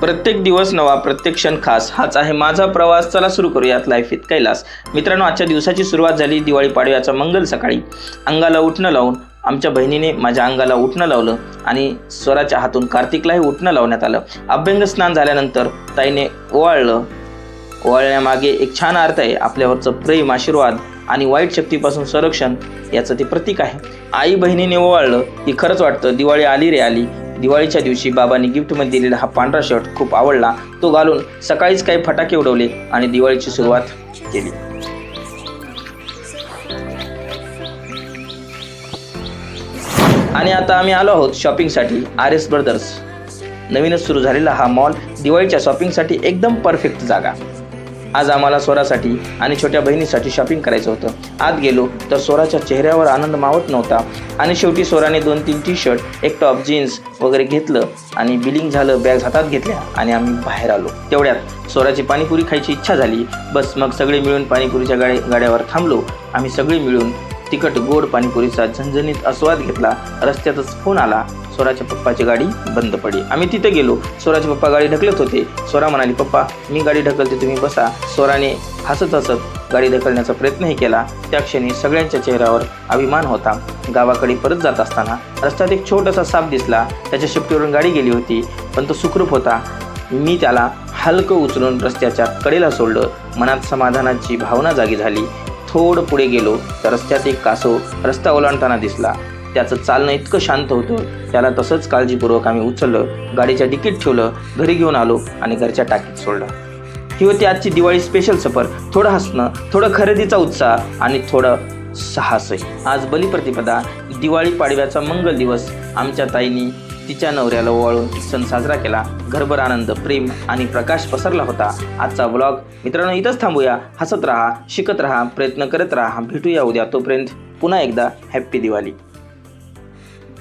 प्रत्येक दिवस नवा प्रत्येक क्षण खास. हाच आहे माझा प्रवास. चला सुरू करूयात लाईफ इथ कैलास. मित्रांनो आजच्या दिवसाची सुरुवात झाली दिवाळी पाडव्याचा मंगल सकाळी. अंगाला उठणं लावून आमच्या बहिणीने माझ्या अंगाला उठणं लावलं आणि स्वराच्या हातून कार्तिकलाही उठणं लावण्यात आलं. अभ्यंग स्नान झाल्यानंतर ताईने ओवाळलं. ओवाळण्यामागे एक छान अर्थ आहे. आपल्यावरचं प्रेम आशीर्वाद आणि वाईट शक्तीपासून संरक्षण याचं ते प्रतीक आहे. आई बहिणीने ओवाळलं की खरंच वाटतं दिवाळी आली रे आली. दिवाळीच्या दिवशी बाबांनी गिफ्टमध्ये दिलेला हा पांढरा शर्ट खूप आवडला. तो घालून सकाळीच काही फटाके उडवले आणि दिवाळीची सुरुवात केली. आणि आता आम्ही आलो आहोत शॉपिंगसाठी आर एस ब्रदर्स. नवीनच सुरू झालेला हा मॉल दिवाळीच्या शॉपिंगसाठी एकदम परफेक्ट जागा. आज आम्हाला स्वरासाठी आणि छोट्या बहिणीसाठी शॉपिंग करायचं होतं. आत गेलो तर स्वराच्या चेहऱ्यावर आनंद मावत नव्हता. आणि शेवटी स्वराने दोन तीन टी शर्ट एक टॉप जीन्स वगैरे घेतलं आणि बिलिंग झालं बॅग हातात घेतल्या आणि आम्ही बाहेर आलो. तेवढ्यात स्वराची पाणीपुरी खायची इच्छा झाली. बस मग सगळे मिळून पाणीपुरीच्या गाड्या गाड्यावर थांबलो. आम्ही सगळे मिळून तिखट गोड पाणीपुरीचा झणझणीत आस्वाद घेतला. रस्त्यातच फोन आला. स्वराच्या पप्पाची गाडी बंद पडली. आम्ही तिथे गेलो. स्वराचे पप्पा गाडी ढकलत होते. स्वरा म्हणाली पप्पा मी गाडी ढकलते तुम्ही बसा. स्वराने हसत हसत गाडी ढकलण्याचा प्रयत्नही केला. त्या क्षणी सगळ्यांच्या चेहऱ्यावर अभिमान होता. गावाकडे परत जात असताना रस्त्यात एक छोटासा साप दिसला. त्याच्या शिफ्टीवरून गाडी गेली होती पण तो सुखरूप होता. मी त्याला हलकं उचलून रस्त्याच्या कडेला सोडलं. मनात समाधानाची भावना जागी झाली. थोडं पुढे गेलो तर रस्त्यात एक कासव रस्ता ओलांडताना दिसला. त्याचं चालणं इतकं शांत होतं त्याला तसंच काळजीपूर्वक आम्ही उचललं गाडीच्या डिकीट ठेवलं घरी घेऊन आलो आणि घरच्या टाकीत सोडलं. ही होती आजची दिवाळी स्पेशल सफर. थोडं हसणं थोडं खरेदीचा उत्साह आणि थोडं साहसही. आज बलिप्रतिपदा दिवाळी पाडव्याचा मंगल दिवस. आमच्या ताईनी तिच्या नवऱ्याला ओवाळून सण साजरा केला. घरभर आनंद प्रेम आणि प्रकाश पसरला होता. आजचा ब्लॉग मित्रांनो इथंच थांबूया. हसत राहा शिकत राहा प्रयत्न करत राहा. भेटूया उद्या. तोपर्यंत पुन्हा एकदा हॅप्पी दिवाळी.